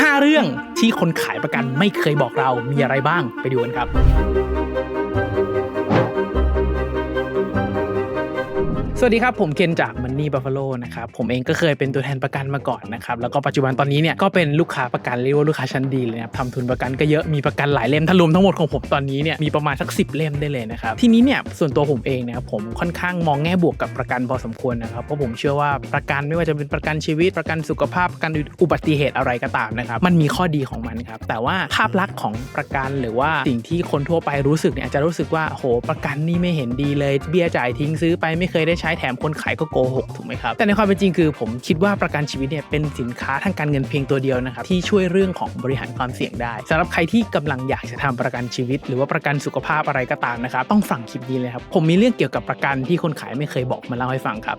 5 เรื่องที่คนขายประกันไม่เคยบอกเรามีอะไรบ้างไปดูกันครับ สวัสดีครับ ผมเคนจาก Money Buffalo นะครับ ผมเองก็เคยเป็นตัวแทนประกันมาก่อนนะครับ แล้วก็ปัจจุบันตอนนี้เนี่ยก็เป็นลูกค้าประกันเรียกว่าลูกค้าชั้นดีเลยนะครับทำทุนประกันก็เยอะมีประกันหลายเล่มถ้ารวมทั้งหมดของผมตอนนี้เนี่ยมีประมาณสัก 10 เล่มได้เลยนะครับ ทีนี้เนี่ยส่วนตัวผมเองนะครับผมค่อนข้างมองแง่บวกกับประกันพอสมควรนะครับเพราะผมเชื่อว่าประกันไม่ว่าจะเป็นประกันชีวิตประกันสุขภาพประกันอุบัติเหตุอะไรก็ตามนะครับมันมีข้อดีของมันครับแต่ว่าภาพลักษณ์ของประกันหรือว่าสิ่งที่คนทั่วไปรู้สึกเนี่ยอาจจะรู้สึกว่าโหประกันนี่ไม่เห็นดีเลยเบี้ยจ่ายทิ้งซื้อไปไม่เคยได้ใช้แถมคนขายก็โกหกถูกไหมครับ แต่ในความเป็นจริงคือผมคิดว่าประกันชีวิตเนี่ยเป็นสินค้าทางการเงินเพียงตัวเดียวนะครับที่ช่วยเรื่องของบริหารความเสี่ยงได้สำหรับใครที่กำลังอยากจะทำประกันชีวิต หรือว่าประกันสุขภาพอะไรก็ตามนะครับต้องฟังคลิปนี้เลยครับผมมีเรื่องเกี่ยวกับประกันที่คนขายไม่เคยบอกมาเล่าให้ฟังครับ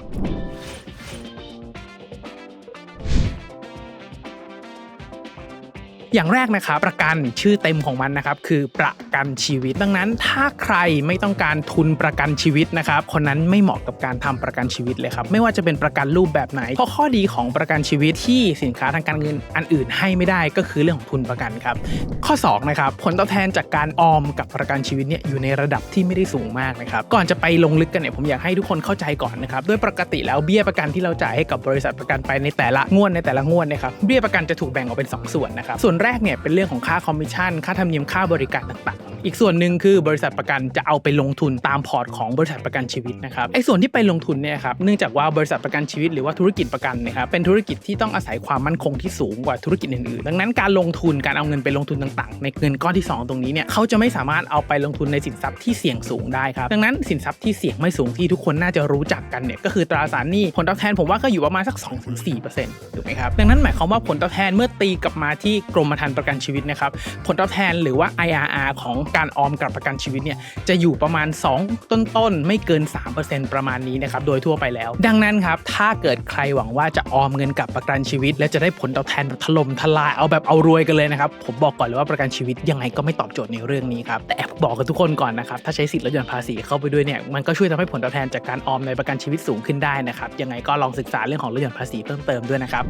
อย่างแรกนะครับประกันชื่อเต็มของมันนะครับคือประกันชีวิต ดังนั้นถ้าใครไม่ต้องการทุนประกันชีวิตนะครับคนนั้นไม่เหมาะกับการทำประกันชีวิตเลยครับไม่ว่าจะเป็นประกันรูปแบบไหนเพราะข้อดีของประกันชีวิตที่สินค้าทางการเงินอันอื่นให้ไม่ได้ก็คือเรื่องของทุนประกันครับข้อ2นะครับผลตอบแทนจากการออมกับประกันชีวิตเนี่ยอยู่ในระดับที่ไม่ได้สูงมากนะครับก่อนจะไปลงลึกกันเนี่ยผมอยากให้ทุกคนเข้าใจก่อนนะครับด้วยปกติแล้วเบี้ยประกันที่เราจ่ายให้กับบริษัทประกันไปในแต่ละงวดในแต่ละงวดนะครับเบี้ยประกันจะถูกแบ่งออกเป็น 2 ส่วนนะครับส่วนแรกเนี่ยเป็นเรื่องของค่าคอมมิชชั่น ค่าธรรมเนียมค่าบริการต่างๆอีกส่วนหนึ่งคือบริษัทประกันจะเอาไปลงทุนตามพอร์ตของบริษัทประกันชีวิตนะครับไอ้ส่วนที่ไปลงทุนเนี่ยครับเนื่องจากว่าบริษัทประกันชีวิตหรือว่าธุรกิจประกันนะครับเป็นธุรกิจที่ต้องอาศัยความมั่นคงที่สูงกว่าธุรกิจอื่นๆดังนั้นการลงทุนการเอาเงินไปลงทุนต่างๆ ในเงินก้อนที่ 2 ตรงนี้เนี่ยเขาจะไม่สามารถเอาไปลงทุนในสินทรัพย์ที่เสี่ยงสูงได้ครับดังนั้นสินทรัพย์ที่เสี่ยงไม่สูงที่ทุกคนน่าจะรู้จักกันเนี่ยก็คือตราสารหนี้ผลตอบแทนผมว่าก็อยู่ประมาณสัก 2-4%ถูกไหมครับดังนั้นหมายความว่าผลตอบแทนเมื่อตีกลับมาที่กรมธรรม์ประกันชีวิตนะครับผลตอบแทนหรือว่า IRR ของการออมกับประกันชีวิตเนี่ยจะอยู่ประมาณ 2 ต้นๆ ไม่เกิน 3%ประมาณนี้นะครับโดยทั่วไปแล้ว ดังนั้นครับถ้าเกิดใครหวังว่าจะออมเงินกับประกันชีวิต และจะได้ผลตอบแทนแบบถล่มทลายเอาแบบเอารวยกันเลยนะครับผมบอกก่อนเลยว่าประกันชีวิตยังไงก็ไม่ตอบโจทย์ในเรื่องนี้ครับแต่แอบบอกกับทุกคนก่อนนะครับถ้าใช้สิทธิ์ลดหย่อนภาษีเข้าไปด้วยเนี่ยมันก็ช่วยทำให้ผลตอบแทนจากการออมในประกันชีวิตสูงขึ้นได้นะครับยังไงก็ลองศึกษาเรื่องของลดหย่อนภาษีเพิ่มเติมด้วยนะครับ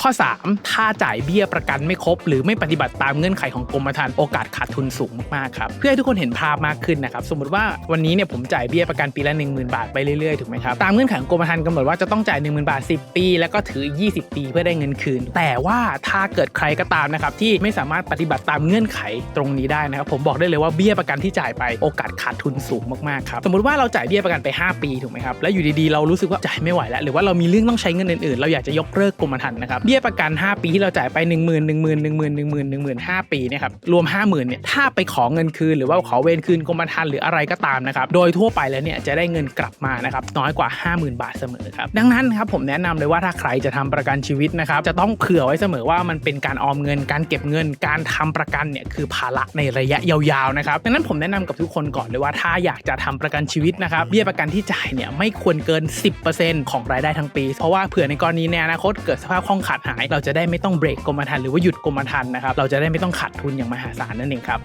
ข้อ 3 ถ้าจ่ายเบี้ยประกันไม่ครบ หรือไม่ปฏิบัติตามเงื่อนไขของกรมธรรม์โอกาสขาดทุนสูงมากๆครับเพื่อให้ทุกคนเห็นภาพมากขึ้นนะครับสมมติว่าวันนี้เนี่ยผมจ่ายเบี้ยประกันปีละ 10,000 บาทไปเรื่อยๆถูกไหมครับตามเงื่อนไขของกรมธรรม์กำหนดว่าจะต้องจ่าย 10,000 บาท 10 ปี แล้วก็ถือ 20 ปีเพื่อได้เงินคืน แต่ว่าถ้าเกิดใครก็ตามนะครับที่ไม่สามารถปฏิบัติตามเงื่อนไขตรงนี้ได้นะครับผมบอกได้เลยว่าเบี้ยประกันที่จ่ายไปโอกาสขาดทุนสูงมากๆครับสมมติว่าเราจ่ายเบี้ยประกันไป 5 ปีถูกไหมครับแล้วอยู่ดีๆเรารู้สึกว่าจ่ายไม่ไหวแล้วหรือว่าเรามีเรื่องต้องใช้เงินอื่นๆ เราอยากจะยกเลิกกรมธรรม์นะครับเบี้ยประกัน 5 ปีที่เราจ่ายไป 1 0 0 0 0 1 0 0 0 0 1 0 0 0 0 1 0 0 0 0 1 0 0 0 5ปีเนี่ยครับรวม 50,000เนี่ยถ้าไปขอเงินคืนหรือว่าขอเวรคืนกรมธรรม์หรืออะไรก็ตามนะครับ โดยทั่วไปแล้วเนี่ยจะได้เงินกลับมานะครับน้อยกว่า 50,000 บาทเสมอครับดังนั้นครับผมแนะนำเลยว่าถ้าใครจะทำประกันชีวิตนะครับจะต้องเผื่อไว้เสมอว่ามันเป็นการออมเงิน การเก็บเงิน การทำประกันเนี่ยคือภาระในระยะยาวๆนะครับดังนั้นผมแนะนำกับทุกคนก่อนเลยว่าถ้าอยากจะทำประกันชีวิตนะครับเบี้ยประกันที่จ่ายเนี่ยไม่ควรเกิน 10%ของรายได้ทั้งปี เพราะว่าเผื่อในกรณีในอนาคตเกิดสภาพคล่องขาดหาย เราจะได้ไม่ต้องเบรกกรมธรรม์หรือว่าหยุดกรมธรรม์นะครับเราจะได้ไม่ต้องขาดทุนอย่างมหาศาลนั่นเองครับ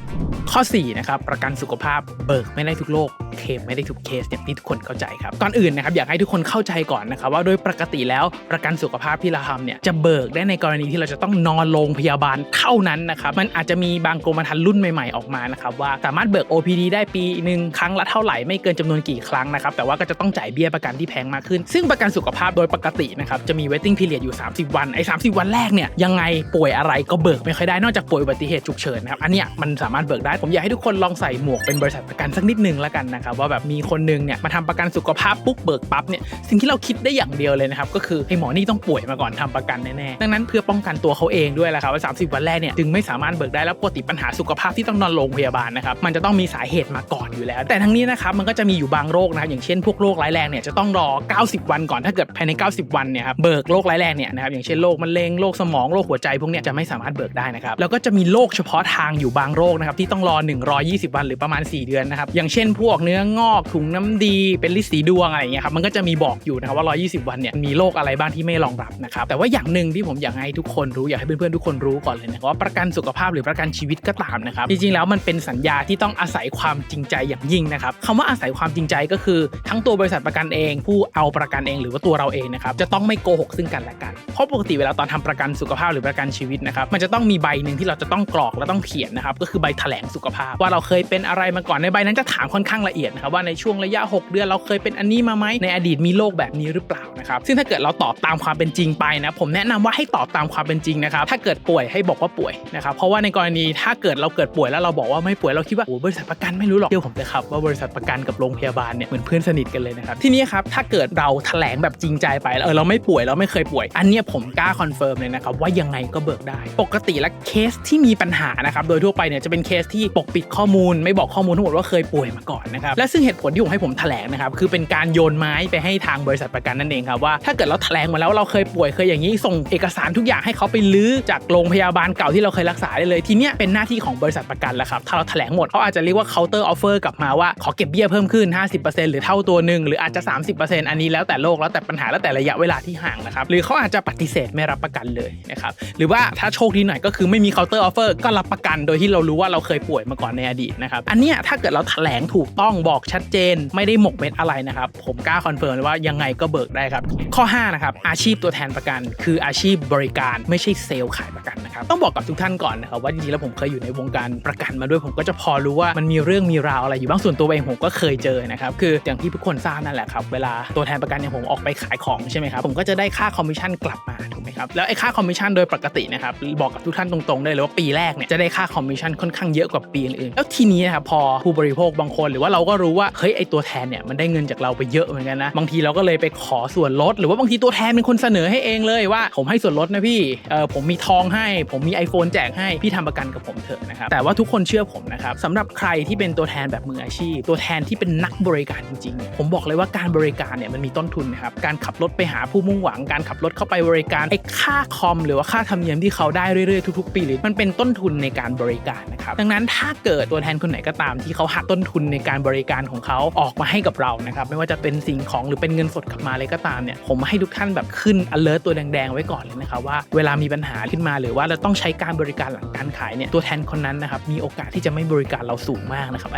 ข้อ4นะครับประกันสุขภาพเบิกไม่ได้ทุกโรคเคมไม่ได้ทุกเคสอย่างที่ทุกคนเข้าใจครับก่อนอื่นนะครับอยากให้ทุกคนเข้าใจก่อนนะครับว่าโดยปกติแล้วประกันสุขภาพที่เราทำเนี่ยจะเบิกได้ในกรณีที่เราจะต้องนอนโรงพยาบาลเท่านั้นนะครับมันอาจจะมีบางกรมธรรม์รุ่นใหม่ๆออกมานะครับว่าสามารถเบิก OPD ได้ปีหนึ่งครั้งละเท่าไหร่ไม่เกินจำนวนกี่ครั้งนะครับแต่ว่าก็จะต้องจ่ายเบี้ยประกันที่แพงมากขึ้น ซึ่งประกันสุขภาพโดยปกตินะครับจะมี waiting period อยู่ 30 วันไอ้30 วันแรกเนี่ยยังไงป่วยอะไรก็เบิกไม่ค่อยได้นอกจากป่วยอุบัติเหตุฉุกเฉินนะครับอันเนี้ยมันสามารถเบิกได้ผมอยากให้ทุกคนลองใส่หมวกเป็นบริษัทประกันสักนิดนึงแล้วกันนะครับว่าแบบมีคนนึงเนี่ยมาทำประกันสุขภาพปุ๊บเบิกปั๊บเนี่ยสิ่งที่เราคิดได้อย่างเดียวเลยนะครับก็คือไอ้หมอนี่ต้องป่วยมาก่อนทำประกันแน่ๆดังนั้นเพื่อป้องกันตัวเขาเองด้วยแหละครับว่า30วันแรกเนี่ยจึงไม่สามารถเบิกได้แล้วปกติปัญหาสุขภาพที่ต้องนอนโรงพยาบาลนะครับมันจะต้องมีสาเหตุมาก่อนอยู่แล้ว แต่ทั้งนี้นะครับมันก็จะมีอยู่บางโรคนะครับอย่างเช่นพวกโรคร้ายแรงเนี่ยจะต้องรอ 90 วันก่อนถ้าเกิดภายใน 90 วันเนี่ยครับเบิกโรคร้ายแรงเนี่ยนะครับอย่างเช่นโรคมะเร็งโรคสมองโรคหัวใจพวกเนี้ยจะไม่สามารถเบิกได้นะครับแล้วก็จะมีโรคเฉพาะทางอยู่บางโรคนะครับที่ต้องรอ120 วันหรือประมาณ 4 เดือนนะครับอย่างเช่นพวกเนื้องอกถุงน้ำดีเป็นลิสีดวงอะไรอย่างเงี้ยครับมันก็จะมีบอกอยู่นะครับว่า 120 วันเนี่ยมีโรคอะไรบ้างที่ไม่รองรับนะครับแต่ว่าอย่างหนึ่งที่ผมอยากให้ทุกคนรู้อยากให้เพื่อนๆทุกคนรู้ก่อนเลยนะว่าประกันสุขภาพหรือประกันชีวิตก็ตามนะครับจริงๆแล้วมันเป็นสัญญาที่ต้องอาศัยความจริงใจอย่างยิ่งนะครับคำว่าอาศัยความจริงใจก็คือทั้งตัวบริษัทประกันเอง ผู้เอาประกันเองหรือว่าตัวเราเองนะครับจะต้องไม่โกหกซึ่งกันและกันเพราะปกติเวลาตอนทำประกันสุขภาพหรือประกันชีวิตนะครับมันจะต้องมีใบหนึ่งที่เราจะต้องกรอกและต้องเขียนนะครับก็คือใบแถลงสุขภาพ ว่าเราเคยเป็นอะไรมาก่อนในใบนั้นจะถามค่อนข้างละเอียดนะครับว่าในช่วงระยะ 6 เดือนเราเคยเป็นอันนี้มาไหมในอดีตมีโรคแบบนี้หรือเปล่านะครับซึ่งถ้าเกิดเราตอบตามความเป็นจริงไปนะผมแนะนำว่าให้ตอบตามความเป็นจริงนะครับถ้าเกิดป่วยให้บอกว่าป่วยนะครับเพราะว่าในกรณีถ้าเกิดเราเกิดป่วยแล้วเราบอกว่าไม่ป่วยเราคิดว่าโอ้บริษัทประกันไม่รู้หรอกเดี๋ยวผมจะครับว่าบริษัทประกันกับโรงพยาบาลเนี่ยเหมือนเพื่อนสนิทกันเลยนะครับทีนี้ครับถ้าเกิดเราแถลงแบบจริงใจไปเออเราไม่ป่วยเราไม่เคยป่วย อันเนี้ยผมกล้าคอนเฟิร์มเลยนะครับว่ายังไงก็เบิกได้ ปกติแล้วเคสที่มีปัญหานะครับโดยทั่วไปเนี่ยจะเป็นเคสที่ปกปิดข้อมูล ไม่บอกข้อมูลทั้งหมดว่าเคยป่วยมาก่อนนะครับและซึ่งเหตุผลที่ผมให้ผมแถลงนะครับคือเป็นการโยนไม้ไปให้ทางบริษัทประกันนั่นเองครับว่าถ้าเกิดเราแถลงมาแล้วเราเคยป่วยเคยอย่างนี้ส่งเอกสารทุกอย่างให้เขาไปลื้อจากโรงพยาบาลเก่าที่เราเคยรักษาได้เลยทีเนี้ยเป็นหน้าที่ของบริษัทประกันแล้วครับถ้าเราแถลงหมดเขาอาจจะเรียกว่า counter offer กลับมาว่าขอเก็บเบี้ยเพิ่มขึ้น 50%หรือเท่าตัวหนึ่งหรืออาจจะ 30%อันนี้แล้วแต่โรคแล้วแต่ปัญหาแล้วแต่ระยะเวลาที่ห่างนะครับหรือเขาอาจจะปฏิเสธไม่รับประกันเลยนะครับหรือว่าถ้าโชคดีหน่อยก็คือไม่มี counter offer ก็รับประกันโดยที่เรารู้ว่าเราเคยป่วยมาก่อนในอดีตนะครับ อันเนี้ยถ้าเกิดเราแถลงถูกต้องบอกชัดเจน ไม่ได้หมกเม็ดอะไรนะครับ ผมกล้าคอนเฟิร์มเลยว่ายังไงก็เบิกได้ครับ ข้อ 5 นะครับ อาชีพตัวแทนประกัน คืออาชีพบริการไม่ใช่เซลล์ขายประกันนะครับ ต้องบอกกับทุกท่านก่อนนะครับว่าจริงๆแล้วผมเคยอยู่ในวงการประกันมาด้วยผมก็จะพอรู้ว่ามันมีเรื่องมีราวอะไรอยู่บ้างส่วนตัวเองผมก็เคยเจอนะครับคืออย่างที่ทุกคนทราบนั่นแหละครับเวลาตัวแทนประกันเนี่ยผมออกไปขายของใช่ไหมครับผมก็จะได้ค่าคอมมิชชั่นกลับมาถูกไหมครับแล้วไอ้ค่าคอมมิชชั่นโดยปกตินะครับบอกกับทุกท่านตรงๆได้เลยว่าปีแรกเนี่ยจะได้ค่าคอมมิชชั่นค่อนข้างเยอะกว่าปีอื่นๆ แล้วทีนี้นะครับพอผู้บริโภคบางคน หรือว่าเราก็รู้ว่าเฮ้ยไอตัวแทนเนี่ยมันได้เงินจากเราไปเยอะเหมือนกันนะบางทีเราก็เลยไปขอส่วนลด หรือว่าบางทีตัวแทนเป็นคนเสนอให้เองเลยว่า ผมให้ส่วนลดนะพี่เออผมมีทองให้ ผมมี iPhone แจกให้พี่ทำประกันกับผมเถอะนะครับแต่ว่าทุกคนเชื่อผมนะครับสำหรับใครที่เป็นตัวแทนแบบมืออาชีพ ตัวแทนที่เป็นนักบริการจริงๆ ผมบอกเลยว่าการบริการเนี่ยมันมีต้นทุนนะครับการขับรถไปหาผู้มุ่งหวัง การขับรถเข้าไปบริการไอ้ค่าคอม หรือว่าค่าธรรมเนียมที่เขาได้เรื่อยๆทุกๆปีหรือมันเป็นต้นทุนในการบริการนะครับดังนั้นถ้าเกิดตัวแทนคนไหนก็ตามที่เขาหักต้นทุนในการบริการของเขาออกมาให้กับเรานะครับไม่ว่าจะเป็นสิ่งของหรือเป็นเงินสดกลับมาเลยก็ตามเนี่ยผมให้ทุกท่านแบบขึ้น alert ตัวแดงๆไว้ก่อนเลยนะครับว่าเวลามีปัญหาขึ้นมาหรือว่าเราต้องใช้การบริการหลังการขายเนี่ยตัวแทนคนนั้นนะครับมีโอกาสที่จะไม่บริการเราสูงมากนะครับ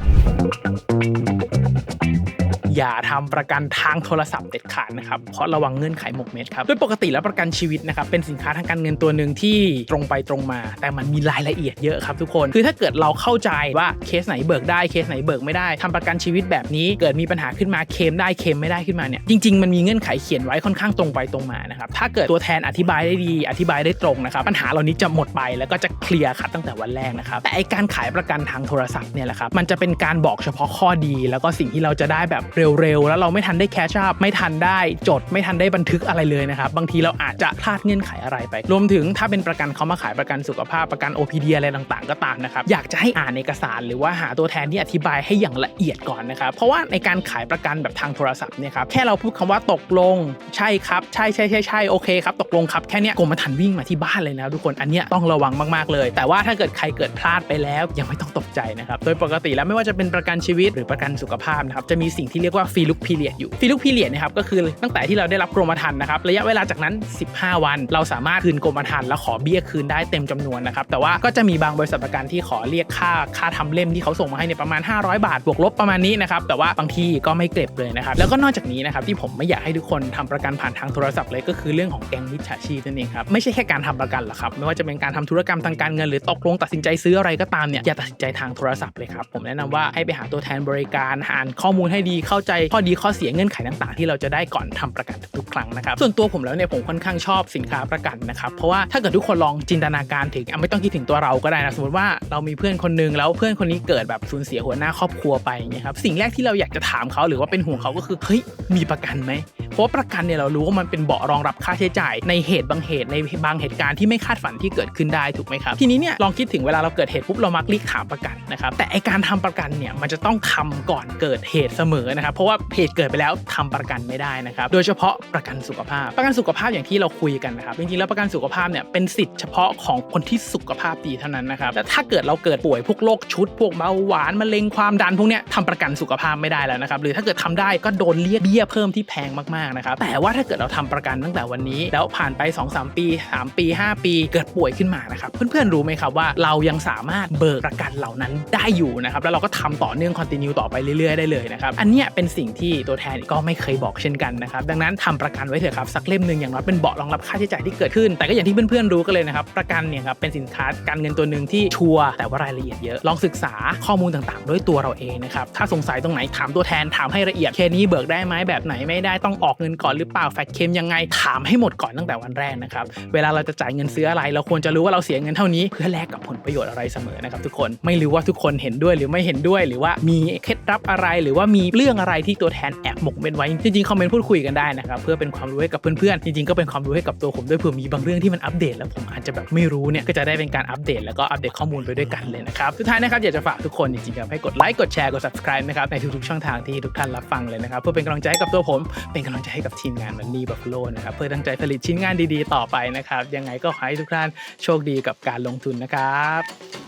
อย่าทำประกันทางโทรศัพท์เด็ดขาดนะครับเพราะระวังเงื่อนไขหมกเม็ดครับโดยปกติแล้วประกันชีวิตนะครับเป็นสินค้าทางการเงินตัวหนึ่งที่ตรงไปตรงมา แต่มันมีรายละเอียดเยอะครับทุกคนคือถ้าเกิดเราเข้าใจว่าเคสไหนเบิกได้เคสไหนเบิกไม่ได้ทำประกันชีวิตแบบนี้เกิดมีปัญหาขึ้นมาเคมได้เคมไม่ได้ขึ้นมาเนี่ยจริงๆมันมีเงื่อนไขเขียนไว้ค่อนข้างตรงไปตรงมานะครับถ้าเกิดตัวแทนอธิบายได้ดีอธิบายได้ตรงนะครับปัญหาเหล่านี้จะหมดไปแล้วก็จะเคลียร์คัดตั้งแต่วันแรกนะครับแต่ไอการขายประกันทางโทรศัพท์เนี่ยแหละครับมันจะเป็นการบอกเฉพาะข้อดี แล้วก็สิ่งที่เราจะได้แบบเร็วๆ แล้วเราไม่ทันได้แคชอัพไม่ทันได้จด ไม่ทันได้บันทึกอะไรเลยนะครับ บางทีเราอาจจะพลาดเงื่อนไขอะไรไป รวมถึงถ้าเป็นประกันเขามาขายประกันสุขภาพประกัน OPD อะไรต่างๆ ก็ตามนะครับ อยากจะให้อ่านเอกสาร หรือว่าหาตัวแทนที่อธิบายให้อย่างละเอียดก่อนนะครับ เพราะว่าในการขายประกันแบบทางโทรศัพท์เนี่ยครับแค่เราพูดคำว่าตกลงใช่ครับใช่ใช่ใช่ใช่โอเคครับตกลงครับแค่นี้กรมธรรม์วิ่งมาที่บ้านเลยนะทุกคนอันเนี้ยต้องระวังมากๆเลย แต่ว่าถ้าเกิดใครเกิดพลาดไปแล้วยังไม่ต้องตกใจนะครับโดยปกติแล้วไม่ว่าจะเป็นประกันชีวิตหรือประกันสุขภาพนะครับจะมีสิ่งที่เรียกว่าฟรีลุกพีเรียดอยู่ฟรีลุกพีเรียดนะครับก็คือตั้งแต่ที่เราได้รับกรมธรรม์นะครับระยะเวลาจากนั้น 15 วัน เราสามารถคืนกรมธรรม์แล้วขอเบี้ยคืนได้เต็มจำนวนนะครับแต่ว่าก็จะมีบางบริษัทประกันที่ขอเรียกค่าค่าทำเล่มที่เขาส่งมาให้เนี่ยประมาณ 500 บาทบวกลบประมาณนี้นะครับแต่ว่าบางทีก็ไม่เก็บเลยนะครับแล้วก็นอกจากนี้นะครับที่ผมไม่อยากให้ทุกคนทำประกันผ่านทางโทรศัพท์เลยก็คือเรื่องของแก๊งมิจฉาชีพนั่นเองครับไม่ใช่แค่การทำประกันหรอกครับไม่ว่าจะเป็นการทำธุรกรรมทางการเงินหรือตกลงตัดสินใจซื้ออะไรก็ตามเนี่ยอย่าตัดสินใจทางโทรศัพท์เลยครับผมแนะนำว่าให้ไปหาตัวแทนบริการอ่านข้อมูลให้ดีเข้าใจข้อดีข้อเสียเงื่อนไขต่างๆ ที่เราจะได้ก่อนทำประกันทุกครั้งนะครับส่วนตัวผมแล้วเนี่ยผมค่อนข้างชอบสินค้าประกันนะครับเพราะว่าถ้าเกิดทุกคนลองจินตนาการถึงไม่ต้องคิดถึงตัวเราก็ได้นะสมมติว่าเรามีเพื่อนคนนึงแล้วเพื่อนคนนี้เกิดแบบสูญเสียหัวหน้าครอบครัวไปเงี้ยครับสิ่งแรกที่เราอยากจะถามเขาหรือว่าเป็นห่วงเขาก็คือเฮ้ยมีประกันไหม เพราะประกันเนี่ยเรารู้ว่ามันเป็นเบาะรองรับค่าใช้จ่าย ในเหตุบางเหตุในบางเหตุการณ์ที่ไม่คาดฝันที่เกิดขึ้นได้ถูกไหมครับทีนี้เนี่ยลองคิดถึงเวลาเราเกิดเหตุปุ๊บเรามักรีบถามประกันนะครับแต่ไอการทำประกันเนี่ยมันจะต้องทำก่อนเกิดเหตุเสมอนะครับเพราะว่าเหตุเกิดไปแล้วทำประกันไม่ได้นะครับโดยเฉพาะประกันสุขภาพ ประกันสุขภาพอย่างที่เราคุยกันนะครับจริงๆแล้วประกันสุขภาพเนี่ยเป็นสิทธิ์เฉพาะของคนที่สุขภาพดีเท่านั้นนะครับแต่ถ้าเกิดเราเกิดป่วยพวกโรคชุด พวกเบาหวานมะเร็งความดันพวกเนี้ยทำประกันสุขภาพไม่ได้แล้วนะครับหรือถ้าเกิดทำได้ก็โดนเรียกเบี้ยเพิ่มที่แพงมากๆนะครับแต่ว่าถ้าเกิดเราทำประกันตั้งแต่วันนี้ แล้วผ่านไป2-3ปี3 ปี 5 ปี เกิดป่วยขึ้นมานะครับเพื่อนๆรู้ไหมครับว่าเรายังสามารถเบิกประกันเหล่านั้นได้อยู่นะครับแล้วเราก็ทำต่อเนื่องคอนติเนียต่อไปเรื่อยๆได้เลยนะครับอันเนี้ยเป็นสิ่งที่ตัวแทนก็ไม่เคยบอกเช่นกันนะครับดังนั้นทำประกันไว้เถอะครับสักเล่มหนึ่งอย่างน้อยเป็นเบาะรองรับค่าใช้จ่ายที่เกิดขึ้น แต่ก็อย่างที่เพื่อนๆรู้กันเลยนะครับประกันเนี่ยครับเป็นสินค้าการเงินตัวหนึ่งที่ชัวร์แต่ว่ารายละเอียดเยอะลองศึกษาข้อมูลต่างๆ ด้วยตัวเราเองนะครับถ้าสงสัยตรงไหนถามตัวแทนถามให้ละเอียดแค่นี้เบิกได้ไหมแบบไหนไม่ได้ต้องออกอกเงินก่อนหรือเปล่าแฟกเคมยังไงถามให้หมดก่อนตั้งแต่วันแรกนะครับเวลาเราจะจ่ายเงินซื้ออะไร เราควรจะรู้ว่าเราเสียเงินเท่านี้ เพื่อแลกกับผลประโยชน์อะไรเสมอนะครับทุกคนไม่รู้ว่าทุกคนเห็นด้วยหรือไม่เห็นด้วยหรือว่ามีเคล็ดลับอะไร หรือว่ามีเรื่องอะไรที่ตัวแทนแอบหมกเม็ดไว้จริงๆคอมเมนต์พูดคุยกันได้นะครับเพื่อเป็นความรู้ให้กับเพื่อนๆจริงๆก็เป็นความรู้ให้กับตัวผมด้วยเผื่อมีบางเรื่องที่มันอัปเดต แล้วผมอาจจะแบบไม่รู้เนี่ยก็จะได้เป็นการอัปเดตแล้วก็อัปเดตข้อมูลไปด้วยกันเลยนะครับสุดท้ายนะครับอยากจะฝากทุกคนจริงๆครับให้กดไลค์กดแชร์กด subscribe นะครับในทุกๆช่องทางที่ทุกท่านรับฟังเลยนะครับเพื่อเป็นกำลังใจให้กับตัวผมเป็นกำลังใจให้กับทีมงานมันนี่บัฟโลนะครับเพื่อตั้งใจผลิตชิ้นงานดีๆ ต่อไปนะครับ ยังไงก็ขอให้ทุกท่านโชคดีกับการลงทุนนะครับ